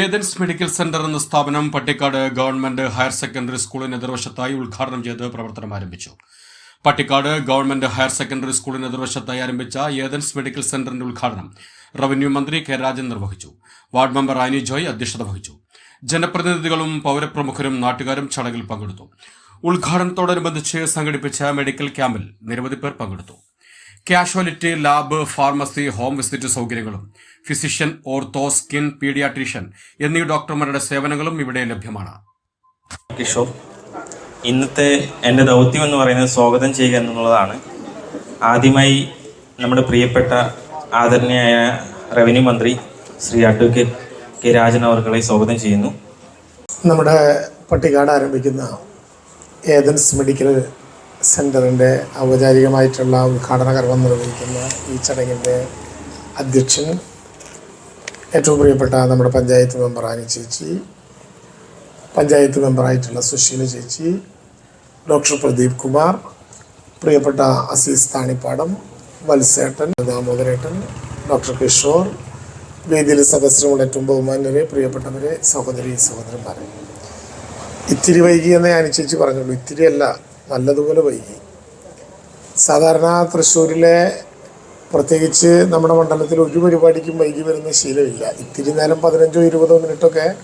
Athens medical centre എന്ന സ്ഥാപനം Pattikkad government higher secondary സ്കൂളിന് എതിർവശത്തായി ഉദ്ഘാടനം ചെയ്ത് പ്രവർത്തനം ആരംഭിച്ചു. പട്ടിക്കാട് ഗവൺമെന്റ് ഹയർ സെക്കൻഡറി സ്കൂളിന് എതിർവശത്തായി ആരംഭിച്ച ഏതൻസ് മെഡിക്കൽ സെന്ററിന്റെ ഉദ്ഘാടനം റവന്യൂ മന്ത്രി കെ രാജൻ നിർവഹിച്ചു. വാർഡ് മെമ്പർ ആനി ജോയ് അധ്യക്ഷത വഹിച്ചു. ജനപ്രതിനിധികളും പൗരപ്രമുഖരും നാട്ടുകാരും ചടങ്ങിൽ പങ്കെടുത്തു. ഉദ്ഘാടനത്തോടനുബന്ധിച്ച് സംഘടിപ്പിച്ച മെഡിക്കൽ ക്യാമ്പിൽ നിരവധി പേർ പങ്കെടുത്തു. Casualty lab pharmacy home visit സൗകര്യങ്ങളും ഫിസിഷ്യൻ ഓർത്തോ സ്കിൻ പീഡിയാട്രീഷ്യൻ എന്നീ ഡോക്ടർമാരുടെ സേവനങ്ങളും ഇവിടെ ലഭ്യമാണ്. കിഷോർ ഇന്നത്തെ എന്റെ ദൗത്യം എന്ന് പറയുന്നത് സ്വാഗതം ചെയ്യുക എന്നുള്ളതാണ്. ആദ്യമായി നമ്മുടെ പ്രിയപ്പെട്ട ആദരണീയായ റവന്യൂ മന്ത്രി ശ്രീ അഡ്വക്കേറ്റ് കെ രാജൻ അവർകളെ സ്വാഗതം ചെയ്യുന്നു. നമ്മുടെ പട്ടിക്കാട് ആരംഭിക്കുന്ന ഏതൻസ് മെഡിക്കൽ സെന്ററിന്റെ ഔപചാരികമായിട്ടുള്ള ഉദ്ഘാടന കർമ്മം നിർവഹിക്കുന്ന ഈ ചടങ്ങിന്റെ അധ്യക്ഷൻ ഏറ്റവും പ്രിയപ്പെട്ട നമ്മുടെ പഞ്ചായത്ത് മെമ്പർ ആനി ചേച്ചി പഞ്ചായത്ത് മെമ്പറായിട്ടുള്ള സുശീല ചേച്ചി ഡോക്ടർ പ്രദീപ് കുമാർ പ്രിയപ്പെട്ട അസീസ് താണിപ്പാടം വത്സേട്ടൻ ദാമോദരേട്ടൻ ഡോക്ടർ കിഷോർ വേദിയിൽ സദസ്യമുള്ള ഏറ്റവും ബഹുമാനരെ പ്രിയപ്പെട്ടവരെ സഹോദരി സഹോദരന്മാരെ. ഇത്തിരി വൈകി എന്ന് ഞാൻ ചേച്ചി പറഞ്ഞുള്ളൂ. ഇത്തിരി അല്ല നല്ലതുപോലെ വൈകി. സാധാരണ തൃശ്ശൂരിലെ പ്രത്യേകിച്ച് നമ്മുടെ മണ്ഡലത്തിൽ ഒരു പരിപാടിക്കും വൈകി വരുന്ന ശീലമില്ല. ഇത്തിരി നേരം പതിനഞ്ചോ ഇരുപതോ മിനിറ്റൊക്കെ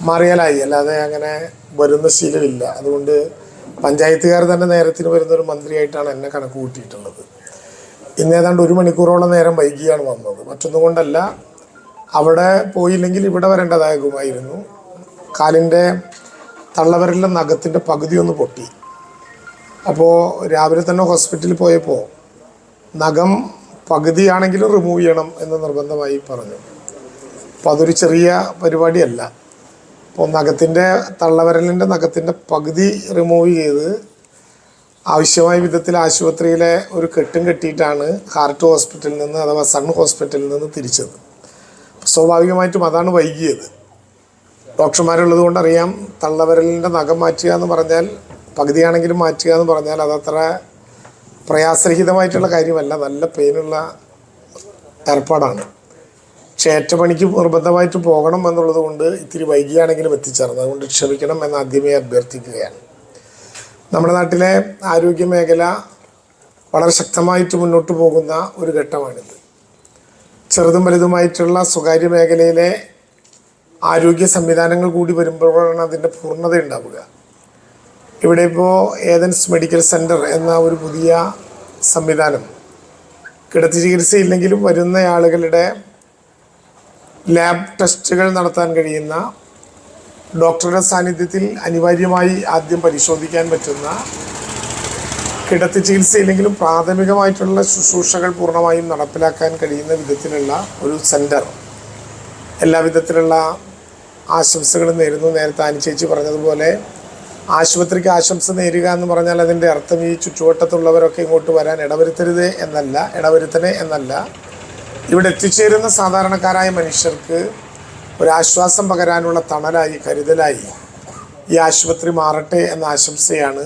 മാറിയാലായി. അല്ലാതെ അങ്ങനെ വരുന്ന ശീലമില്ല. അതുകൊണ്ട് പഞ്ചായത്തുകാർ തന്നെ നേരത്തിന് വരുന്ന ഒരു മന്ത്രിയായിട്ടാണ് എന്നെ കണക്ക് കൂട്ടിയിട്ടുള്ളത്. ഇന്ന് ഏതാണ്ട് ഒരു മണിക്കൂറോളം നേരം വൈകിയാണ് വന്നത്. മറ്റൊന്നും കൊണ്ടല്ല അവിടെ പോയില്ലെങ്കിൽ ഇവിടെ വരേണ്ടതാകുമായിരുന്നു. കാലിന്റെ തള്ളവരലിലെ നഖത്തിന്റെ പകുതി ഒന്ന് പൊട്ടി. അപ്പോൾ രാവിലെ തന്നെ ഹോസ്പിറ്റലിൽ പോയപ്പോൾ നഖം പകുതിയാണെങ്കിലും റിമൂവ് ചെയ്യണം എന്ന് നിർബന്ധമായി പറഞ്ഞു. അപ്പോൾ അതൊരു ചെറിയ പരിപാടിയല്ല. അപ്പോൾ നഖത്തിന്റെ തള്ളവരലിന്റെ നഖത്തിന്റെ പകുതി റിമൂവ് ചെയ്ത് ആവശ്യമായ വിധത്തിൽ ആശുപത്രിയിലെ ഒരു കെട്ടും കെട്ടിയിട്ടാണ് ഹാർട്ട് ഹോസ്പിറ്റലിൽ നിന്ന് അഥവാ സൺ ഹോസ്പിറ്റലിൽ നിന്ന് തിരിച്ചത്. സ്വാഭാവികമായിട്ടും അതാണ് വൈകിയത്. ഡോക്ടർമാരുള്ളത് കൊണ്ടറിയാം തള്ളവരലിന്റെ നഖം മാറ്റുക എന്ന് പറഞ്ഞാൽ പകുതിയാണെങ്കിലും മാറ്റുക എന്ന് പറഞ്ഞാൽ അതത്ര പ്രയാസരഹിതമായിട്ടുള്ള കാര്യമല്ല. നല്ല പെയിനുള്ള ഏർപ്പാടാണ്. ക്ഷേത്രപണിക്ക് നിർബന്ധമായിട്ട് പോകണം എന്നുള്ളത് കൊണ്ട് ഇത്തിരി വൈകിയാണെങ്കിലും എത്തിച്ചേർന്നത്. അതുകൊണ്ട് ക്ഷമിക്കണം എന്ന് ആദ്യമേ അഭ്യർത്ഥിക്കുകയാണ്. നമ്മുടെ നാട്ടിലെ ആരോഗ്യ മേഖല വളരെ ശക്തമായിട്ട് മുന്നോട്ട് പോകുന്ന ഒരു ഘട്ടമാണിത്. ചെറുതും വലുതുമായിട്ടുള്ള സ്വകാര്യ മേഖലയിലെ ആരോഗ്യ സംവിധാനങ്ങൾ കൂടി വരുമ്പോഴാണ് അതിന്റെ പൂർണത ഉണ്ടാവുക ഇവിടെ ഇപ്പോൾ ഏതൻസ് മെഡിക്കൽ സെന്റർ എന്ന ഒരു പുതിയ സംവിധാനം. കിടത്തി ചികിത്സയില്ലെങ്കിലും വരുന്ന ആളുകളുടെ ലാബ് ടെസ്റ്റുകൾ നടത്താൻ കഴിയുന്ന ഡോക്ടറുടെ സാന്നിധ്യത്തിൽ അനിവാര്യമായി ആദ്യം പരിശോധിക്കാൻ പറ്റുന്ന കിടത്തി ചികിത്സയില്ലെങ്കിലും പ്രാഥമികമായിട്ടുള്ള ശുശ്രൂഷകൾ പൂർണമായും നടപ്പിലാക്കാൻ കഴിയുന്ന വിധത്തിലുള്ള ഒരു സെന്റർ എല്ലാ വിധത്തിലുള്ള ആശംസകളും നേരുന്നു. നേരത്തെ അനുചേച്ചി പറഞ്ഞതുപോലെ ആശുപത്രിക്ക് ആശംസ നേരുക എന്ന് പറഞ്ഞാൽ അതിന്റെ അർത്ഥം ഈ ചുറ്റുവട്ടത്തുള്ളവരൊക്കെ ഇങ്ങോട്ട് വരാൻ ഇടവരുത്തരുത് എന്നല്ല ഇടവരുത്തണേ എന്നല്ല. ഇവിടെ എത്തിച്ചേരുന്ന സാധാരണക്കാരായ മനുഷ്യർക്ക് ഒരാശ്വാസം പകരാനുള്ള തണലായി കരുതലായി ഈ ആശുപത്രി മാറട്ടെ എന്ന ആശംസയാണ്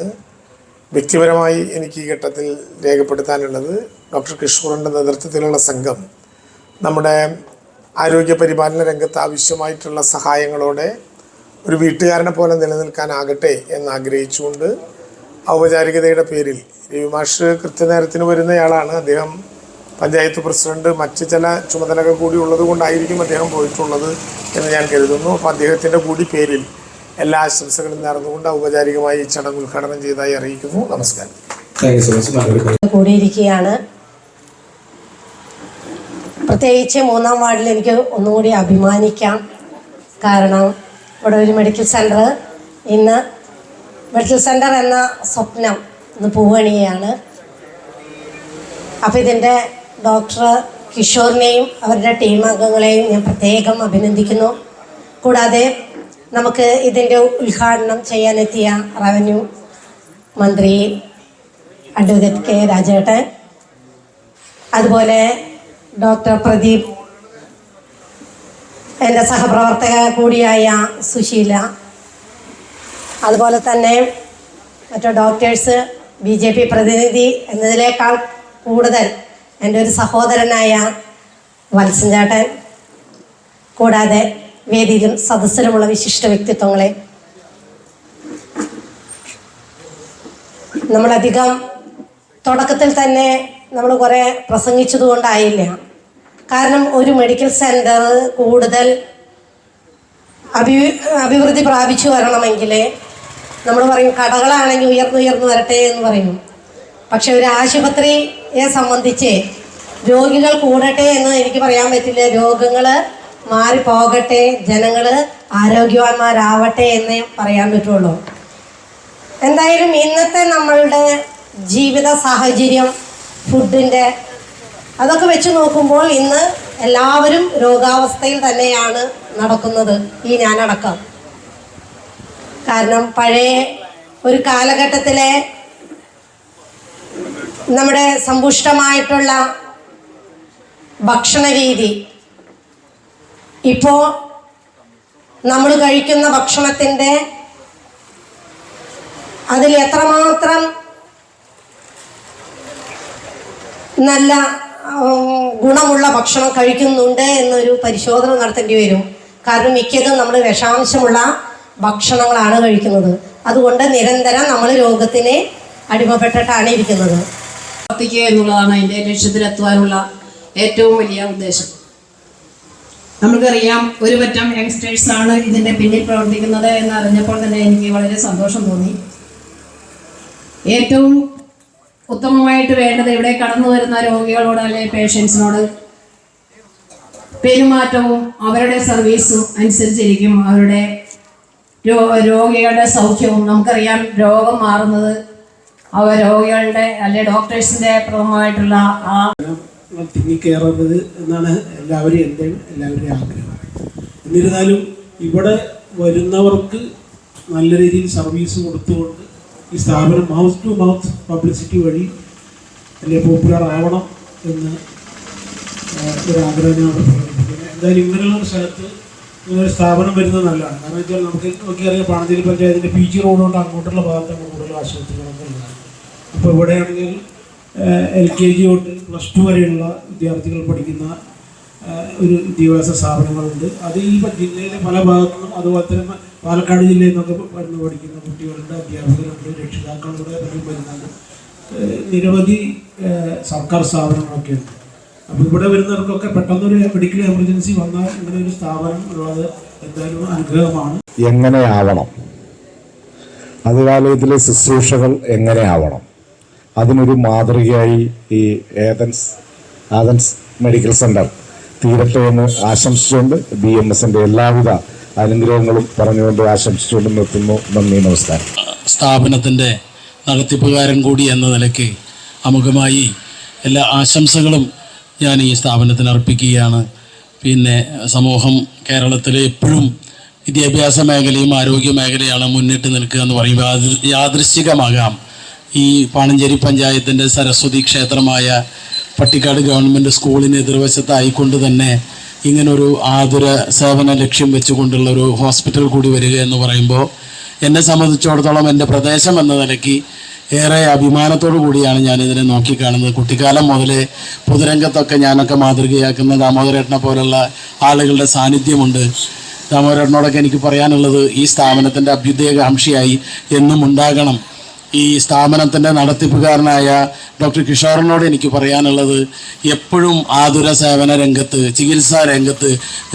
വ്യക്തിപരമായി എനിക്ക് ഈ ഘട്ടത്തിൽ രേഖപ്പെടുത്താനുള്ളത്. ഡോക്ടർ കിഷോറിന്റെ നേതൃത്വത്തിലുള്ള സംഘം നമ്മുടെ ആരോഗ്യ പരിപാലന രംഗത്ത് ആവശ്യമായിട്ടുള്ള സഹായങ്ങളോടെ ഒരു വീട്ടുകാരനെ പോലെ നിലനിൽക്കാനാകട്ടെ എന്ന് ആഗ്രഹിച്ചുകൊണ്ട് ഔപചാരികതയുടെ പേരിൽ രവി മാഷ് കൃത്യനേരത്തിന് വരുന്നയാളാണ്. അദ്ദേഹം പഞ്ചായത്ത് പ്രസിഡന്റ് മറ്റ് ചില ചുമതലകൾ കൂടി ഉള്ളത് കൊണ്ടായിരിക്കും അദ്ദേഹം പോയിട്ടുള്ളത് എന്ന് ഞാൻ കരുതുന്നു. അപ്പോൾ അദ്ദേഹത്തിന്റെ കൂടി പേരിൽ എല്ലാ ആശംസകളും നേർന്നുകൊണ്ട് ഔപചാരികമായി ഈ ചടങ്ങ് ഉദ്ഘാടനം ചെയ്തതായി അറിയിക്കുന്നു. നമസ്കാരം. താങ്ക് സോ മച്ച് കൂടിയിരിക്കുകയാണ്. പ്രത്യേകിച്ച് മൂന്നാം വാർഡിൽ എനിക്ക് ഒന്നുകൂടി അഭിമാനിക്കാം. കാരണം ഒരു മെഡിക്കൽ സെന്റർ ഇന്ന് മെഡിക്കൽ സെന്റർ എന്ന സ്വപ്നം ഇന്ന് പൂവണിയാണ് അപ്പോൾ ഇതിന്റെ ഡോക്ടർ കിഷോറിനെയും അവരുടെ ടീം അംഗങ്ങളെയും ഞാൻ പ്രത്യേകം അഭിനന്ദിക്കുന്നു. കൂടാതെ നമുക്ക് ഇതിന്റെ ഉദ്ഘാടനം ചെയ്യാനെത്തിയ റവന്യൂ മന്ത്രി അഡ്വക്കേറ്റ് കെ രാജേട്ടൻ അതുപോലെ ഡോക്ടർ പ്രദീപ് എന്റെ സഹപ്രവർത്തക കൂടിയായ സുശീല. അതുപോലെ തന്നെ മറ്റു ഡോക്ടേഴ്സ് ബി ജെ പി പ്രതിനിധി എന്നതിലേക്കാൾ കൂടുതൽ എന്റെ ഒരു സഹോദരനായ വത്സഞ്ചാട്ടൻ. കൂടാതെ വേദിയിലും സദസ്സിലുമുള്ള വിശിഷ്ട വ്യക്തിത്വങ്ങളെ. നമ്മളധികം തുടക്കത്തിൽ തന്നെ നമ്മൾ കുറേ പ്രസംഗിച്ചത് കൊണ്ടായില്ല കാരണം ഒരു മെഡിക്കൽ സെന്റർ കൂടുതൽ അഭി അഭിവൃദ്ധി പ്രാപിച്ചു വരണമെങ്കിൽ നമ്മൾ പറയും കടകളാണെങ്കിൽ ഉയർന്നുയർന്നു വരട്ടെ എന്ന് പറയും. പക്ഷെ ഒരു ആശുപത്രിയെ സംബന്ധിച്ച് രോഗികൾ കൂടട്ടെ എന്ന് എനിക്ക് പറയാൻ പറ്റില്ല. രോഗങ്ങൾ മാറിപ്പോകട്ടെ ജനങ്ങൾ ആരോഗ്യവാന്മാരാവട്ടെ എന്നേ പറയാൻ പറ്റുള്ളൂ. എന്തായാലും ഇന്നത്തെ നമ്മളുടെ ജീവിത സാഹചര്യം ഫുഡിന്റെ അതൊക്കെ വെച്ച് നോക്കുമ്പോൾ ഇന്ന് എല്ലാവരും രോഗാവസ്ഥയിൽ തന്നെയാണ് നടക്കുന്നത് ഈ ഞാനടക്കം. കാരണം പഴയ ഒരു കാലഘട്ടത്തിലെ നമ്മുടെ സമ്പുഷ്ടമായിട്ടുള്ള ഭക്ഷണ രീതി ഇപ്പോൾ നമ്മൾ കഴിക്കുന്ന ഭക്ഷണത്തിന്റെ അതിൽ എത്രമാത്രം നല്ല ഗുണമുള്ള ഭക്ഷണം കഴിക്കുന്നുണ്ട് എന്നൊരു പരിശോധന നടത്തേണ്ടി വരും. കാരണം മിക്കതും നമ്മൾ വിഷാംശമുള്ള ഭക്ഷണങ്ങളാണ് കഴിക്കുന്നത്. അതുകൊണ്ട് നിരന്തരം നമ്മൾ രോഗത്തിന് അടിമപ്പെട്ടിട്ടാണ് ഇരിക്കുന്നത്. പ്രവർത്തിക്കുക എന്നുള്ളതാണ് അതിന്റെ ലക്ഷ്യത്തിലെത്തുവാനുള്ള ഏറ്റവും വലിയ ഉദ്ദേശം. നമുക്കറിയാം ഒരു പറ്റം യങ്സ്റ്റേഴ്സാണ് ഇതിന്റെ പിന്നിൽ പ്രവർത്തിക്കുന്നത് എന്ന് അറിഞ്ഞപ്പോൾ തന്നെ എനിക്ക് വളരെ സന്തോഷം തോന്നി. ഏറ്റവും ഉത്തമമായിട്ട് വേണ്ടത് ഇവിടെ കടന്നു വരുന്ന രോഗികളോട് അല്ലെങ്കിൽ പേഷ്യൻസിനോട് പെരുമാറ്റവും അവരുടെ സർവീസും അനുസരിച്ചിരിക്കും. അവരുടെ രോഗികളുടെ സൗഖ്യവും. നമുക്കറിയാം രോഗം മാറുന്നത് അവ രോഗികളുടെ അല്ലെ ഡോക്ടേഴ്സിന്റെ പ്രഥമമായിട്ടുള്ള ആ തിങ്ങിക്കേറുന്നത് എന്നാണ് എല്ലാവരും എന്റെ എല്ലാവരുടെയും ആഗ്രഹം. എന്നിരുന്നാലും ഇവിടെ വരുന്നവർക്ക് നല്ല രീതിയിൽ സർവീസ് കൊടുത്തുകൊണ്ട് ഈ സ്ഥാപനം മൗത്ത് ടു മൗത്ത് പബ്ലിസിറ്റി വഴി അല്ലെ പോപ്പുലർ ആവണം എന്ന് ഒരു ആഗ്രഹം ഞാൻ എന്തായാലും ഇങ്ങനെയുള്ള സ്ഥലത്ത് ഇങ്ങനൊരു സ്ഥാപനം വരുന്നത് നല്ലതാണ്. കാരണം വെച്ചാൽ നമുക്ക് നോക്കിയറിയാം പാണഞ്ചേരി പഞ്ചായത്തിന്റെ പി ജി റോഡ് കൊണ്ട് അങ്ങോട്ടുള്ള ഭാഗത്താണ് കൂടുതൽ ആശുപത്രികളൊക്കെ ഉള്ളത് അപ്പോൾ ഇവിടെയാണെങ്കിൽ എൽ കെ ജി തൊട്ട് പ്ലസ് ടു വരെയുള്ള വിദ്യാർത്ഥികൾ പഠിക്കുന്ന ഒരു വിദ്യാഭ്യാസ സ്ഥാപനങ്ങളുണ്ട്. അത് ഈ ജില്ലയിലെ പല ഭാഗത്തുനിന്നും അതുപോലെ തന്നെ പാലക്കാട് ജില്ലയിൽ നിന്നൊക്കെ വരുന്ന പഠിക്കുന്ന കുട്ടികളുടെ അധ്യാപകരുണ്ട് രക്ഷിതാക്കളുടെ പലരും വരുന്നുണ്ട്. നിരവധി സർക്കാർ സ്ഥാപനങ്ങളൊക്കെ ഉണ്ട്. അപ്പോൾ ഇവിടെ വരുന്നവർക്കൊക്കെ പെട്ടെന്നൊരു മെഡിക്കൽ എമർജൻസി വന്നാൽ ഇങ്ങനെ ഒരു സ്ഥാപനം ഉള്ളത് എന്തായാലും അനുഗ്രഹമാണ്. എങ്ങനെയാവണം അതുകാലത്തിലെ ശുശ്രൂഷകൾ എങ്ങനെയാവണം അതിനൊരു മാതൃകയായി ഈ ഏതൻസ് ആദൻസ് മെഡിക്കൽ സെന്റർ തീരട്ടെ എന്ന് ആശംസിച്ചുകൊണ്ട് ബി എം എസിന്റെ എല്ലാവിധ അനുഗ്രഹങ്ങളും പറഞ്ഞുകൊണ്ട് ആശംസിച്ചുകൊണ്ട് നിർത്തുന്നു. നന്ദി നമസ്കാരം. സ്ഥാപനത്തിന്റെ നടത്തിപ്പുകാരൻ കൂടി എന്ന നിലയ്ക്ക് അമുഖമായി എല്ലാ ആശംസകളും ഞാൻ ഈ സ്ഥാപനത്തിന് അർപ്പിക്കുകയാണ്. പിന്നെ സമൂഹം കേരളത്തിൽ എപ്പോഴും വിദ്യാഭ്യാസ മേഖലയും ആരോഗ്യ മേഖലയാണ് മുന്നിട്ട് നിൽക്കുക എന്ന് പറയുമ്പോൾ അത് യാദൃശ്ചികമാകാം. ഈ പാണഞ്ചേരി പഞ്ചായത്തിന്റെ സരസ്വതി ക്ഷേത്രമായ പട്ടിക്കാട് ഗവൺമെന്റ് സ്കൂളിന് എതിർവശത്തായിക്കൊണ്ട് തന്നെ ഇങ്ങനൊരു ആതുര സേവന ലക്ഷ്യം വെച്ചുകൊണ്ടുള്ള ഒരു ഹോസ്പിറ്റൽ കൂടി വരിക എന്ന് പറയുമ്പോൾ എന്നെ സംബന്ധിച്ചിടത്തോളം എന്റെ പ്രദേശം എന്ന നിലയ്ക്ക് ഏറെ അഭിമാനത്തോടു കൂടിയാണ് ഞാൻ ഇതിനെ നോക്കിക്കാണുന്നത്. കുട്ടിക്കാലം മുതലേ പൊതുരംഗത്തൊക്കെ ഞാനൊക്കെ മാതൃകയാക്കുന്ന ദാമോദരേട്ടനെ പോലുള്ള ആളുകളുടെ സാന്നിധ്യമുണ്ട്. ദാമോദരേട്ടനോടൊക്കെ എനിക്ക് പറയാനുള്ളത് ഈ സ്ഥാപനത്തിന്റെ അഭ്യുദയകാംക്ഷിയായി എന്നും ഉണ്ടാകണം. ഈ സ്ഥാപനത്തിന്റെ നടത്തിപ്പുകാരനായ ഡോക്ടർ കിഷോറിനോട് എനിക്ക് പറയാനുള്ളത് എപ്പോഴും ആതുര സേവന രംഗത്ത് ചികിത്സാ രംഗത്ത്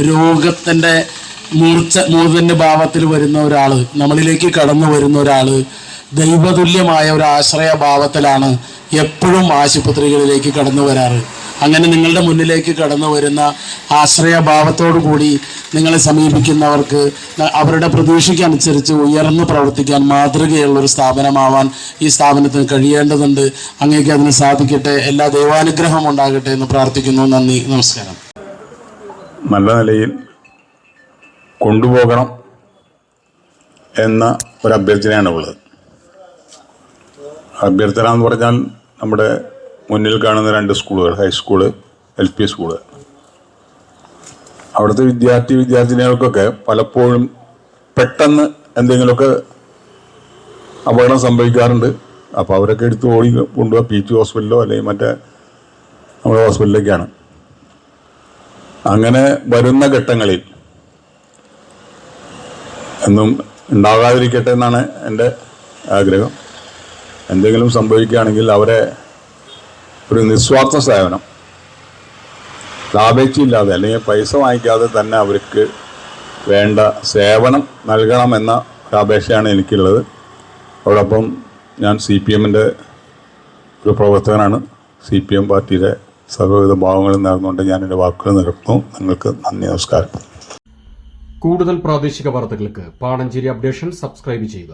രോഗത്തിന്റെ മൂർച്ച മൂർധന്യ ഭാവത്തിൽ വരുന്ന ഒരാൾ നമ്മളിലേക്ക് കടന്നു വരുന്ന ഒരാൾ ദൈവതുല്യമായ ഒരു ആശ്രയ ഭാവത്തിലാണ് എപ്പോഴും ആശുപത്രികളിലേക്ക് കടന്നു വരാറ്. അങ്ങനെ നിങ്ങളുടെ മുന്നിലേക്ക് കടന്നു വരുന്ന ആശ്രയഭാവത്തോടു കൂടി നിങ്ങളെ സമീപിക്കുന്നവർക്ക് അവരുടെ പ്രതീക്ഷയ്ക്കനുസരിച്ച് ഉയർന്നു പ്രവർത്തിക്കാൻ മാതൃകയുള്ള ഒരു സ്ഥാപനമാവാൻ ഈ സ്ഥാപനത്തിന് കഴിയേണ്ടതുണ്ട്. അങ്ങേക്ക് അതിന് സാധിക്കട്ടെ. എല്ലാ ദൈവാനുഗ്രഹം ഉണ്ടാകട്ടെ എന്ന് പ്രാർത്ഥിക്കുന്നു. നന്ദി. നമസ്കാരം. നല്ല നിലയിൽ കൊണ്ടുപോകണം എന്ന ഒരു അഭ്യർത്ഥനയാണ് ഉള്ളത് അഭ്യർത്ഥന എന്ന് പറഞ്ഞാൽ നമ്മുടെ മുന്നിൽ കാണുന്ന രണ്ട് സ്കൂളുകൾ ഹൈസ്കൂൾ എൽ പി സ്കൂൾ അവിടുത്തെ വിദ്യാർത്ഥി വിദ്യാർത്ഥിനികൾക്കൊക്കെ പലപ്പോഴും പെട്ടെന്ന് എന്തെങ്കിലുമൊക്കെ അപകടം സംഭവിക്കാറുണ്ട്. അപ്പോൾ അവരൊക്കെ എടുത്ത് ഓടി കൊണ്ടുപോകുക പി ടി ഹോസ്പിറ്റലിലോ അല്ലെങ്കിൽ മറ്റേ നമ്മുടെ ഹോസ്പിറ്റലിലേക്കാണ്. അങ്ങനെ വരുന്ന ഘട്ടങ്ങളിൽ എന്നും ഉണ്ടാകാതിരിക്കട്ടെ എന്നാണ് എന്റെ ആഗ്രഹം. എന്തെങ്കിലും സംഭവിക്കുകയാണെങ്കിൽ അവരെ ഒരു നിസ്വാർത്ഥ സേവനം. ലാഭേച്ഛയില്ലാതെ അല്ലെങ്കിൽ പൈസ വാങ്ങിക്കാതെ തന്നെ അവർക്ക് വേണ്ട സേവനം നൽകണമെന്ന ഒരപേക്ഷയാണ് എനിക്കുള്ളത്. അതോടൊപ്പം ഞാൻ സി പി എമ്മിന്റെ ഒരു പ്രവർത്തകനാണ്. സി പി എം പാർട്ടിയുടെ സർവവിധ ഭാവങ്ങളും നേർന്നുകൊണ്ട് ഞാൻ എന്റെ വാക്കുകൾ നിർത്തുന്നു നിങ്ങൾക്ക് നന്ദി നമസ്കാരം. കൂടുതൽ പ്രാദേശിക വാർത്തകൾക്ക് പാണഞ്ചേരി അപ്ഡേഷൻ സബ്സ്ക്രൈബ് ചെയ്യുക.